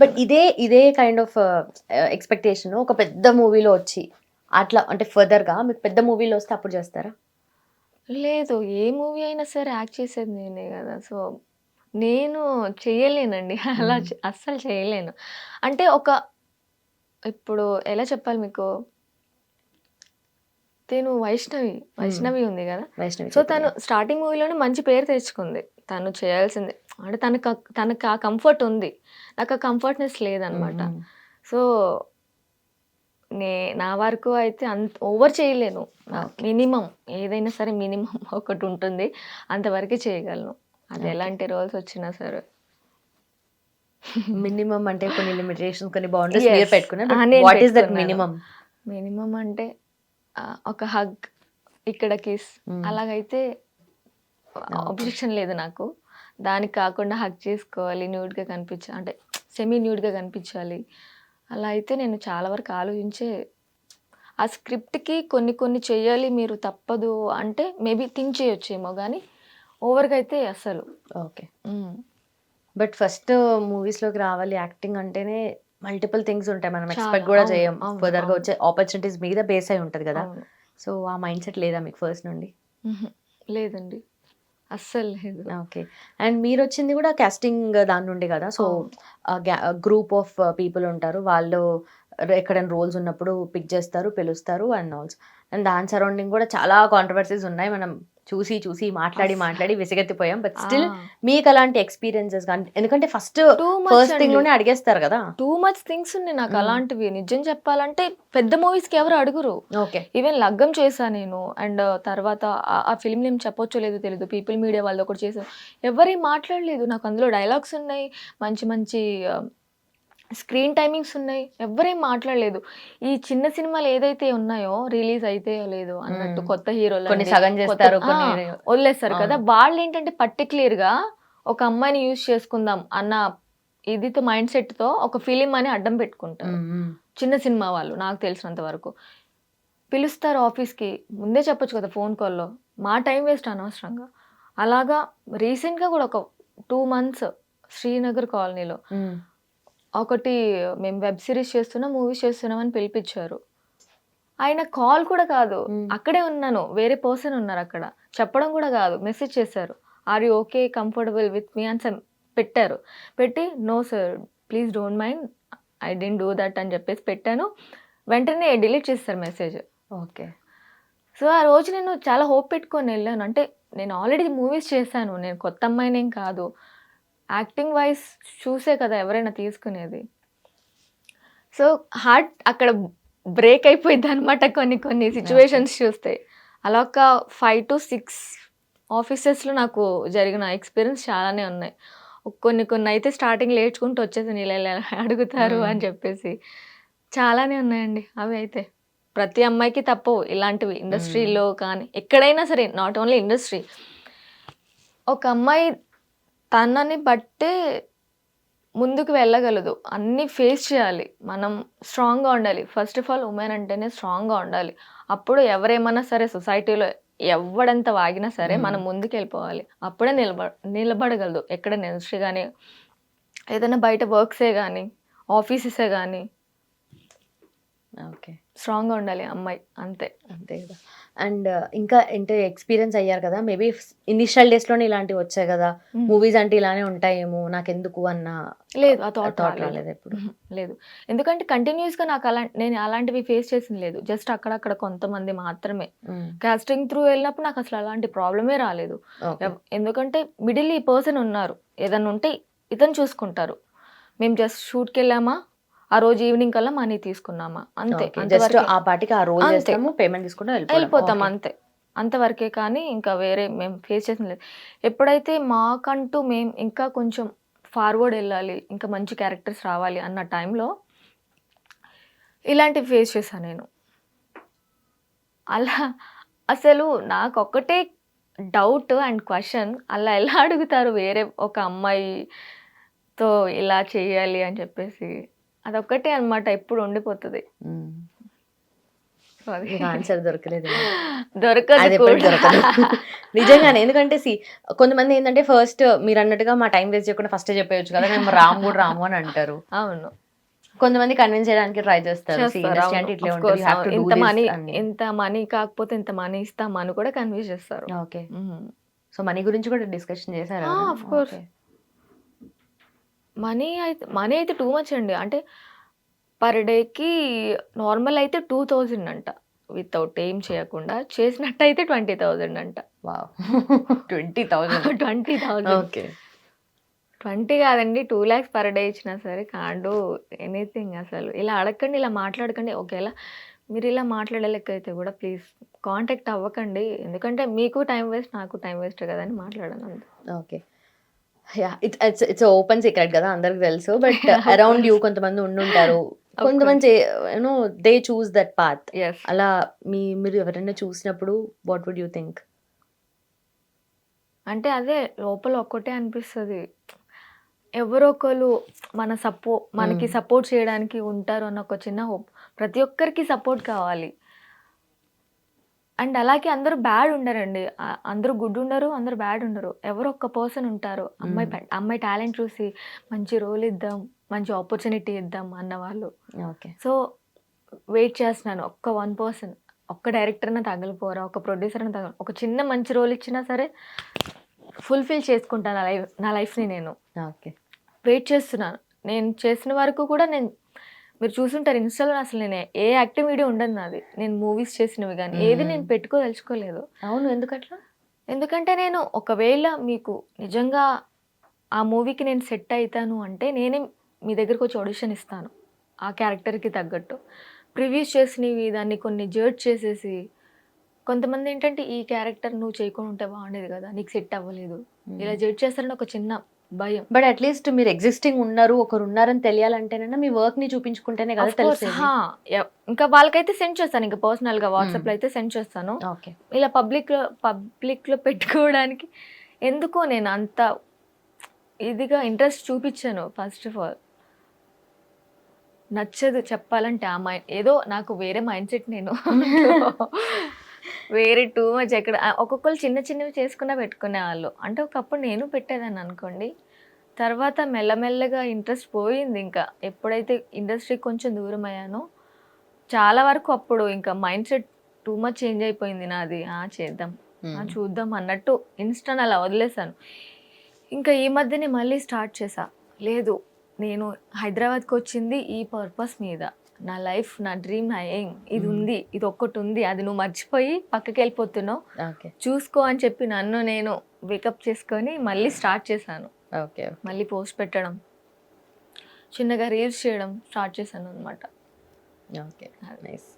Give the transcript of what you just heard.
But ఇదే ఇదే kind of expectation ఒక పెద్ద మూవీలో వచ్చి అట్లా అంటే ఫర్దర్గా మీకు పెద్ద మూవీలో వస్తే అప్పుడు చేస్తారా? లేదు ఏ మూవీ అయినా సరే యాక్ట్ చేసేది నేనే కదా. సో నేను చేయలేనండి. అలా. చే- అస్సలు చేయలేను. అంటే ఒక ఇప్పుడు ఎలా చెప్పాలి మీకు? నేను వైష్ణవి వైష్ణవి ఉంది కదా. వైష్ణవి సో. తను స్టార్టింగ్ మూవీలోనే మంచి పేరు తెచ్చుకుంది. తను చేయాల్సింది. అంటే తనకు తనకు ఆ కంఫర్ట్ ఉంది. నాకు ఆ కంఫర్ట్నెస్ లేదనమాట. సో నే నా వరకు అయితే అంత ఓవర్ చేయలేను. మినిమం ఏదైనా సరే మినిమం ఒకటి ఉంటుంది. అంతవరకే చేయగలను. అది ఎలాంటి రోల్స్ వచ్చినా సరే. మినిమం అంటే కొన్ని లిమిటేషన్స్ కొన్ని బౌండరీస్ Yes. మీరు పెట్టుకున్నారు ఆ, నేను వాట్ ఈస్ దట్ పెట్టుకున్నాను. మినిమం మినిమం అంటే ఒక హగ్ ఇక్కడ కిస్ అలాగైతే అబ్జెక్షన్ లేదు నాకు. దానికి కాకుండా హగ్ చేసుకోవాలి న్యూడ్గా కనిపించాలి అంటే సెమీ న్యూడ్గా కనిపించాలి. అలా అయితే నేను చాలా వరకు ఆలోచించే ఆ స్క్రిప్ట్కి కొన్ని కొన్ని చేయాలి మీరు తప్పదు అంటే మేబీ థింక్ చేయొచ్చేమో కానీ ఓవర్గా అయితే అసలు ఓకే. బట్ ఫస్ట్ మూవీస్లోకి రావాలి యాక్టింగ్ అంటేనే మల్టిపుల్ థింగ్స్ ఉంటాయి. మనం ఎక్స్పెక్ట్ కూడా చేయం. అవును, ఫర్దర్గా అవును. వచ్చే ఆపర్చునిటీస్ మీద బేస్ అయి ఉంటది కదా. సో ఆ మైండ్ సెట్ లేదా మీకు ఫస్ట్ నుండి. లేదండి. అస్సలు లేదు. ఓకే. అండ్ మీరు వచ్చింది కూడా కాస్టింగ్ దాని నుండి కదా? సో. గ్రూప్ ఆఫ్ పీపుల్ ఉంటారు. వాళ్ళు ఎక్కడైనా రోల్స్ ఉన్నప్పుడు పిక్ చేస్తారు పిలుస్తారు అండ్ ఆల్సో. అండ్ దాని సరౌండింగ్ కూడా చాలా కాంట్రవర్సీస్ ఉన్నాయి. మనం చూసి చూసి మాట్లాడి మాట్లాడి విసిగెత్తిపోయాం. But still. మీకు అలాంటి ఎక్స్పీరియన్సెస్ కానీ ఎందుకంటే ఫస్ట్ ఫస్ట్ థింగ్. లోనే అడిగేస్తారు కదా. టూ మచ్ థింగ్స్ ఉన్నాయి నాకు మ్మ్. అలాంటివి. నిజం చెప్పాలంటే పెద్ద మూవీస్కి ఎవరు అడుగురు. ఓకే ఈవెన్ లగ్గం చేశా నేను. అండ్ తర్వాత ఆ- ఆ ఫిల్మ్ నేను చెప్పొచ్చో లేదో తెలియదు పీపుల్ మీడియా వాళ్ళు ఒకటి చేశారు ఎవరేం మాట్లాడలేదు. నాకు అందులో డైలాగ్స్ ఉన్నాయి. మంచి మంచి స్క్రీన్ టైమింగ్స్ ఉన్నాయి. ఎవరేం మాట్లాడలేదు. ఈ చిన్న సినిమాలు ఏదైతే ఉన్నాయో రిలీజ్ అయితే లేదు అన్నట్టు. కొత్త హీరోలు కొన్ని సగం చేస్తారు వదిలేస్తారు కదా. వాళ్ళు ఏంటంటే పర్టికులర్గా ఒక అమ్మాయిని యూజ్ చేసుకుందాం అన్న ఇదితో మైండ్ సెట్తో ఒక ఫిలిం అని అడ్డం పెట్టుకుంటారు. చిన్న సినిమా వాళ్ళు నాకు తెలిసినంత వరకు. పిలుస్తారు ఆఫీస్కి. ముందే చెప్పొచ్చు కదా ఫోన్ కాల్లో. మా టైం వేస్ట్ అనవసరంగా. అలాగా రీసెంట్గా కూడా ఒక టూ మంత్స్ శ్రీనగర్ కాలనీలో. ఒకటి మేము వెబ్ సిరీస్ చేస్తున్నాం మూవీస్ చేస్తున్నాం అని పిలిపించారు. ఆయన కాల్ కూడా కాదు. అక్కడే ఉన్నాను. వేరే పర్సన్ ఉన్నారు అక్కడ. చెప్పడం కూడా కాదు. మెసేజ్ చేశారు. Are you okay comfortable with me అని పెట్టారు. పెట్టి no sir please don't mind I didn't do that అని చెప్పేసి పెట్టాను. వెంటనే డిలీట్ చేస్తారు మెసేజ్. ఓకే. సో ఆ రోజు నేను చాలా హోప్ పెట్టుకొని వెళ్ళాను. అంటే నేను ఆల్రెడీ మూవీస్ చేశాను. నేను కొత్త అమ్మాయినేం కాదు. యాక్టింగ్ వైజ్ చూసే కదా ఎవరైనా తీసుకునేది. సో హార్ట్ అక్కడ బ్రేక్ అయిపోయింది అనమాట కొన్ని కొన్ని సిచ్యువేషన్స్ చూస్తే. అలా ఒక ఫైవ్ టు సిక్స్ ఆఫీసెస్లో నాకు జరిగిన ఎక్స్పీరియన్స్ చాలానే ఉన్నాయి. కొన్ని కొన్ని అయితే స్టార్టింగ్ లేచుకుంటూ వచ్చేసి ఇలా అడుగుతారు Hmm. అని చెప్పేసి. చాలానే ఉన్నాయండి అవి అయితే. ప్రతి అమ్మాయికి తప్పవు ఇలాంటివి ఇండస్ట్రీలో కానీ ఎక్కడైనా సరే నాట్ ఓన్లీ ఇండస్ట్రీ ఒక అమ్మాయి తనని బట్టే ముందుకు వెళ్ళగలదు. అన్నీ ఫేస్ చేయాలి. మనం స్ట్రాంగ్గా ఉండాలి. ఫస్ట్ ఆఫ్ ఆల్ ఉమెన్ అంటేనే స్ట్రాంగ్గా ఉండాలి. అప్పుడు ఎవరేమన్నా సరే సొసైటీలో ఎవడంత వాగినా సరే. మనం ముందుకు వెళ్ళిపోవాలి. అప్పుడే నిలబ నిలబడగలదు. ఎక్కడ ఇండస్ట్రీ కానీ ఏదైనా బయట వర్క్సే కానీ ఆఫీసెసే కానీ ఓకే. స్ట్రాంగ్గా ఉండాలి అమ్మాయి. అంతే. అంతే కదా. అండ్ ఇంకా అంటే ఎక్స్పీరియన్స్ అయ్యారు కదా మేబీ ఇనిషియల్ డేస్లోనే ఇలాంటివి వచ్చాయి కదా. మూవీస్ అంటే ఇలానే ఉంటాయేమో నాకెందుకు అన్న లేదు ఆ థాట్ థాట్ రాలేదు. ఎప్పుడు. లేదు. ఎందుకంటే కంటిన్యూస్గా నాకు అలా నేను అలాంటివి ఫేస్ చేసింది లేదు. జస్ట్ అక్కడక్కడ కొంతమంది మాత్రమే. కాస్టింగ్ త్రూ వెళ్ళినప్పుడు నాకు అసలు అలాంటి ప్రాబ్లమే రాలేదు. ఎందుకంటే మిడిల్ ఈ పర్సన్ ఉన్నారు. ఏదన్నా ఉంటే ఇతను చూసుకుంటారు. మేము జస్ట్ షూట్కి వెళ్ళామా? ఆ రోజు ఈవినింగ్ కల్లా మనీ తీసుకున్నామా? అంతే జస్ట్. ఆ పాటికి ఆ. చేస్తాము పేమెంట్ తీసుకుంటూ వెళ్ళిపోతాం వెళ్ళిపోతాం అంతే. అంతవరకే కానీ ఇంకా వేరే మేము ఫేస్ చేసిన లేదు. ఎప్పుడైతే మాకంటూ మేము ఇంకా కొంచెం ఫార్వర్డ్ వెళ్ళాలి ఇంకా మంచి క్యారెక్టర్స్ రావాలి అన్న టైంలో ఇలాంటివి ఫేస్ చేశాను నేను. అలా అసలు నాకు ఒక్కటే డౌట్ అండ్ క్వశ్చన్ అలా ఎలా అడుగుతారు వేరే ఒక అమ్మాయితో ఇలా చేయాలి అని చెప్పేసి. అదొక్కటే అన్నమాట ఎప్పుడు ఉండిపోతుంది. ఆన్సర్ దొరకలేదు. దొరకదు నిజంగానే ఎందుకంటే సి కొంతమంది ఏంటంటే ఫస్ట్ మీరు అన్నట్టుగా మా టైం వేస్ట్ చేయకుండా ఫస్ట్ చెప్పేయచ్చు కదా మేము రాము కూడా రాము అని అంటారు. అవును. కొంతమంది కన్విన్స్ చేయడానికి ట్రై చేస్తారు. ఇంత మనీ. ఎంత మనీ కాకపోతే ఇంత మనీ ఇస్తామని కూడా కన్విన్స్ చేస్తారు. ఓకే. సో మనీ గురించి కూడా డిస్కషన్ చేశారు? of course. మనీ అయితే మనీ అయితే టూ మచ్ అండి. అంటే పర్ డేకి నార్మల్ అయితే టూ థౌజండ్ అంట. వితౌట్ ఏం చేయకుండా చేసినట్టయితే ట్వంటీ థౌజండ్ అంట. Twenty thousand twenty thousand. Okay. Twenty కాదండి టూ ల్యాక్స్ పర్ డే ఇచ్చినా సరే కాండు ఎనీథింగ్ అసలు. ఇలా అడగండి ఇలా మాట్లాడకండి. ఒకవేళ మీరు ఇలా మాట్లాడలేక అయితే కూడా ప్లీజ్ కాంటాక్ట్ అవ్వకండి. ఎందుకంటే మీకు టైం వేస్ట్ నాకు టైం వేస్ట్ కదా అని మాట్లాడను okay. Yeah it's it's it's open secret కదా అందరికి తెలుసు. బట్ అరౌండ్ యూ కొంతమంది ఉండుంటారు. కొంతమంది you know they choose that path అలా మీ మీరు ఎవరైనా చూసినప్పుడు వాట్ వుడ్ యూ థింక్ అంటే అదే లోపల ఒక్కటే అనిపిస్తుంది. ఎవరో ఒకరు మన సపో మనకి Hmm. సపోర్ట్ చేయడానికి ఉంటారు అన్న ఒక చిన్న హోప్. ప్రతి ఒక్కరికి సపోర్ట్ కావాలి. అండ్ అలాగే అందరూ బ్యాడ్ ఉండరండి. ఆ- అందరూ గుడ్ ఉండరు అందరూ బ్యాడ్ ఉండరు. ఎవరో ఒక్క పర్సన్ ఉంటారు. అమ్మాయి. ప- అమ్మాయి టాలెంట్ చూసి మంచి రోల్ ఇద్దాం మంచి ఆపర్చునిటీ ఇద్దాం అన్న వాళ్ళు ఓకే. సో వెయిట్ చేస్తున్నాను. ఒక్క వన్ పర్సన్ ఒక్క డైరెక్టర్ అయినా తగలిపోరా ఒక ప్రొడ్యూసర్ అయినా తగల ఒక చిన్న మంచి రోల్ ఇచ్చినా సరే ఫుల్ఫిల్ చేసుకుంటాను నా లైఫ్ నా లైఫ్ని నేను. ఓకే. వెయిట్ చేస్తున్నాను. నేను చేసిన వరకు కూడా నేను మీరు చూసుంటారు ఇన్స్టాలో అసలు నేను ఏ యాక్టివ్ వీడియో ఉండదు నాది. నేను మూవీస్ చేసినవి కానీ ఏది. నేను పెట్టుకోదలుచుకోలేదు. అవును ఎందుకట్లా? ఎందుకంటే నేను ఒకవేళ మీకు నిజంగా ఆ మూవీకి నేను సెట్ అవుతాను అంటే నేనే మీ దగ్గరకు వచ్చి ఆడిషన్ ఇస్తాను ఆ క్యారెక్టర్కి తగ్గట్టు. ప్రివ్యూస్ చేసినవి దాన్ని కొన్ని జడ్జ్ చేసేసి కొంతమంది ఏంటంటే ఈ క్యారెక్టర్ నువ్వు చేయకుండా ఉంటే బాగుండేది కదా నీకు సెట్ అవ్వలేదు. ఇలా జడ్జ్ చేస్తారని ఒక చిన్న భయం. బట్ అట్లీస్ట్ మీరు ఎగ్జిస్టింగ్ ఉన్నారు ఒకరు ఉన్నారని తెలియాలంటేనన్నా మీ వర్క్ని చూపించుకుంటేనే కదా ఎ- ఇంకా వాళ్ళకైతే సెండ్ చేస్తాను ఇంకా పర్సనల్గా వాట్సాప్లో అయితే సెండ్ చేస్తాను. ఓకే ఇలా పబ్లిక్లో పబ్లిక్లో పెట్టుకోవడానికి ఎందుకో నేను అంత ఇదిగా ఇంట్రెస్ట్ చూపించాను ఫస్ట్ ఆఫ్ ఆల్ నచ్చదు చెప్పాలంటే ఆ మైండ్ ఏదో నాకు వేరే మైండ్ సెట్ నేను. వేరే టూ మచ్ ఎక్కడ ఒక్కొక్కరు చిన్న చిన్నవి చేసుకున్నా పెట్టుకునే వాళ్ళు. అంటే ఒకప్పుడు నేను పెట్టేదాన్ని అనుకోండి. తర్వాత మెల్లమెల్లగా ఇంట్రెస్ట్ పోయింది ఇంకా. ఎప్పుడైతే ఇండస్ట్రీ కొంచెం దూరం అయ్యానో చాలా వరకు అప్పుడు ఇంకా mind set too much change అయిపోయింది నాది. ఆ చేద్దాం. ఆ, చూద్దాం అన్నట్టు ఇన్స్టాన్ అలా వదిలేసాను ఇంకా ఈ మధ్యనే మళ్ళీ స్టార్ట్ చేసా లేదు నేను హైదరాబాద్కి వచ్చింది ఈ పర్పస్ మీద. నా లైఫ్ నా డ్రీమ్ నా ఎయిమ్ ఇది. ఉంది ఇది ఒక్కటి ఉంది అది నువ్వు మర్చిపోయి పక్కకి వెళ్ళిపోతున్నావు. ఓకే. చూసుకో అని చెప్పి నన్ను నేను వేకప్ చేసుకొని మళ్ళీ స్టార్ట్ చేశాను. ఓకే మళ్ళీ పోస్ట్ పెట్టడం చిన్నగా రీల్స్ చేయడం స్టార్ట్ చేశాను అనమాట ఓకే. నైస్